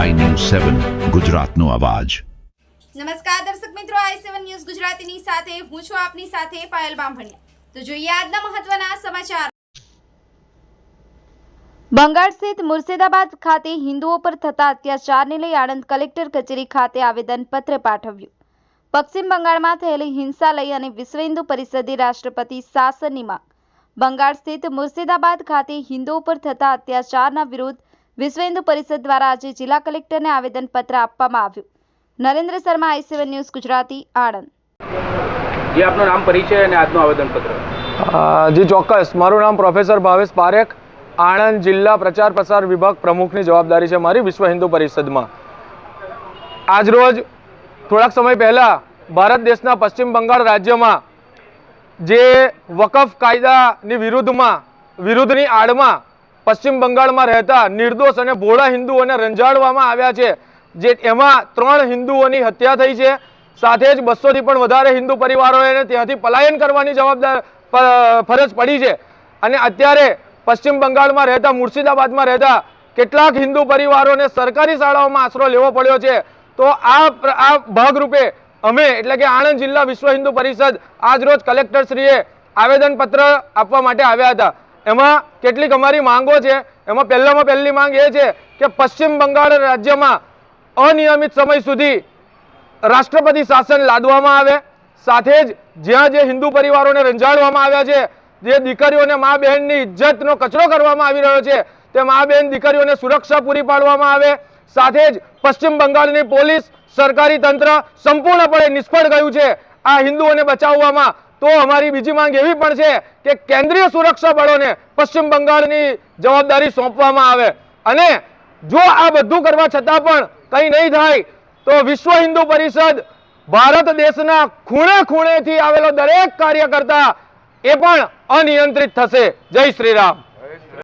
સેવન ગુજરાતનો અવાજ. નમસ્કાર દર્શક મિત્રો આઈ સેવન ન્યૂઝ ગુજરાતીની સાથે હું છું આપની સાથે પાયલ બામભણિયા. તો જોઈએ આજના મહત્વના સમાચાર. બંગાળ સ્થિત મુર્શિદાબાદ ખાતે હિન્દુઓ પર થતા અત્યાચારને લઈ આણંદ કલેક્ટર કચેરી ખાતે આવેદનપત્ર પાઠવ્યું. પશ્ચિમ બંગાળમાં થયેલી હિંસા લઈ અને વિશ્વ હિન્દુ પરિષદે રાષ્ટ્રપતિ શાસનની માંગ. બંગાળ સ્થિત મુર્શિદાબાદ ખાતે હિન્દુઓ પર થતા અત્યાચારના વિરુદ્ધ વિશ્વ હિન્દુ પરિષદ દ્વારા આજે જિલ્લા કલેક્ટરને આવેદનપત્ર આપવામાં આવ્યું. Narendra Sharma I seven news Gujarati Anand. જે આપનું નામ પરિચય અને આજનું આવેદનપત્ર. જી ચોક્કસ. મારું નામ પ્રોફેસર ભાવેશ પારેખ આણંદ જિલ્લા પ્રચાર પ્રસાર વિભાગ પ્રમુખની જવાબદારી છે મારી વિશ્વ હિન્દુ પરિષદમાં. આજરોજ થોડાક સમય પહેલાં ભારત દેશના પશ્ચિમ બંગાળ રાજ્યમાં જે વકફ કાયદાની વિરુદ્ધમાં વિરુદ્ધની આડમાં પશ્ચિમ બંગાળમાં રહેતા નિર્દોષ અને ભોળા હિન્દુઓને રંજાડવામાં આવ્યા છે, જે એમાં ત્રણ હિન્દુઓની હત્યા થઈ છે. સાથે જ બસોથી પણ વધારે હિન્દુ પરિવારોને ત્યાંથી પલાયન કરવાની જવાબદાર ફરજ પડી છે. અને અત્યારે પશ્ચિમ બંગાળમાં રહેતા, મુર્શિદાબાદમાં રહેતા કેટલાક હિન્દુ પરિવારોને સરકારી શાળાઓમાં આશરો લેવો પડ્યો છે. તો આ આ ભાગરૂપે અમે, એટલે કે આણંદ જિલ્લા વિશ્વ હિન્દુ પરિષદ, આજરોજ કલેક્ટરશ્રીએ આવેદનપત્ર આપવા માટે આવ્યા હતા. એમાં કેટલીક અમારી માંગો છે. એમાં પહેલામાં પહેલી માંગ એ છે કે પશ્ચિમ બંગાળ રાજ્યમાં અનિયમિત સમય સુધી રાષ્ટ્રપતિ શાસન લાદવામાં આવે. સાથે જ જ્યાં જે હિન્દુ પરિવારોને રંજાડવામાં આવ્યા છે, જે દીકરીઓને મા બહેનની ઇજ્જતનો કચરો કરવામાં આવી રહ્યો છે, તે મા બહેન દીકરીઓને સુરક્ષા પૂરી પાડવામાં આવે. સાથે જ પશ્ચિમ બંગાળની પોલીસ, સરકારી તંત્ર સંપૂર્ણપણે નિષ્ફળ ગયું છે. આ હિન્દુઓને બચાવવામાં તો અમારી બીજી માંગ એવી પણ છે કે કેન્દ્રીય સુરક્ષા બળોને પશ્ચિમ બંગાળની જવાબદારી સોંપવામાં આવે. અને જો આ બધું કરવા છતાં પણ કંઈ નહીં થાય, તો વિશ્વ હિન્દુ પરિષદ ભારત દેશના ખૂણે ખૂણેથી આવેલો દરેક કાર્યકર્તા એ પણ અનિયંત્રિત થશે. જય શ્રી રામ.